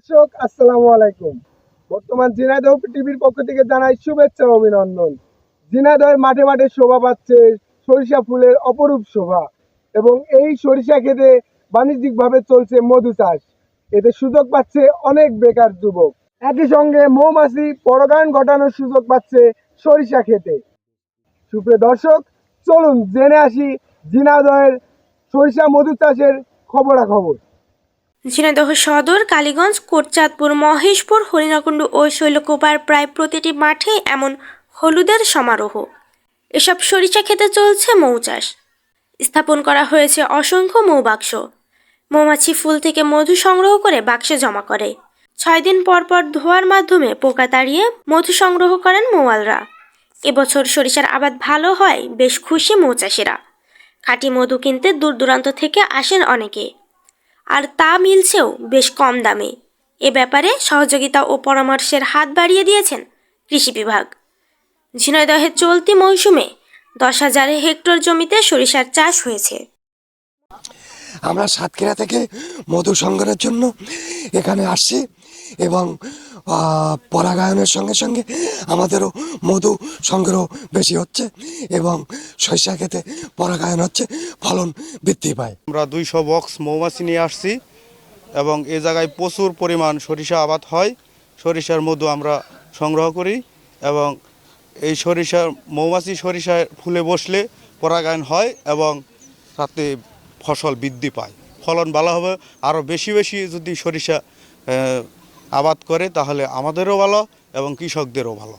দর্শক, আসসালামু আলাইকুম। বর্তমান ঝিনাইদহ টিভির পক্ষ থেকে জানাই শুভেচ্ছা অভিনন্দন। ঝিনাইদহের মাঠে মাঠে শোভা পাচ্ছে সরিষা ফুলের অপরূপ শোভা এবং এই সরিষা খেতে বাণিজ্যিকভাবে চলছে মধু চাষ। এতে সুযোগ পাচ্ছে অনেক বেকার যুবক। একই সঙ্গে মৌমাছি পরাগায়ন ঘটানোর সুযোগ পাচ্ছে সরিষা খেতে। সুপ্রিয় দর্শক, চলুন জেনে আসি ঝিনাইদহের সরিষা মধু চাষের খবরাখবর। ঝিনাইদহ সদর, কালীগঞ্জ, কোটচাঁদপুর, মহেশপুর, হরিণাকুণ্ড ও শৈলকুপার প্রায় প্রতিটি মাঠে এমন হলুদের সমারোহ। এসব সরিষা খেতে চলছে মৌচাষ স্থাপন করা হয়েছে অসংখ্য মৌবাক্স মৌমাছি ফুল থেকে মধু সংগ্রহ করে বাক্সে জমা করে। ছয় দিন পর পর ধোয়ার মাধ্যমে পোকা তাড়িয়ে মধু সংগ্রহ করেন মৌয়ালরা। এবছর সরিষার আবাদ ভালো হয়, বেশ খুশি মৌচাষিরা খাঁটি মধু কিনতে দূর দূরান্ত থেকে আসেন অনেকে। আর তা মিলছেও বেশ কম দামে। এ ব্যাপারে সহযোগিতা ও পরামর্শের হাত বাড়িয়ে দিয়েছেন কৃষি বিভাগ। ঝিনাইদহের চলতি মৌসুমে দশ হাজার হেক্টর জমিতে সরিষার চাষ হয়েছে। আমরা সাতক্ষীরা থেকে মধু সংগ্রহের জন্য এখানে আসছি এবং পরাগায়নের সঙ্গে সঙ্গে আমাদেরও মধু সংগ্রহ বেশি হচ্ছে এবং শস্য খেতে পরাগায়ন হচ্ছে, ফলন বৃদ্ধি পায়। আমরা দুইশো বক্স মৌমাছি নিয়ে আসছি এবং এ জায়গায় প্রচুর পরিমাণ সরিষা আবাদ হয়। সরিষার মধু আমরা সংগ্রহ করি এবং এই সরিষার মৌমাছি সরিষার ফুলে বসলে পরাগায়ন হয় এবং তাতে ফসল বৃদ্ধি পায়। ফলন ভালো হবে, আরও বেশি বেশি যদি সরিষা আবাদ করে তাহলে আমাদেরও ভালো এবং কৃষকদেরও ভালো।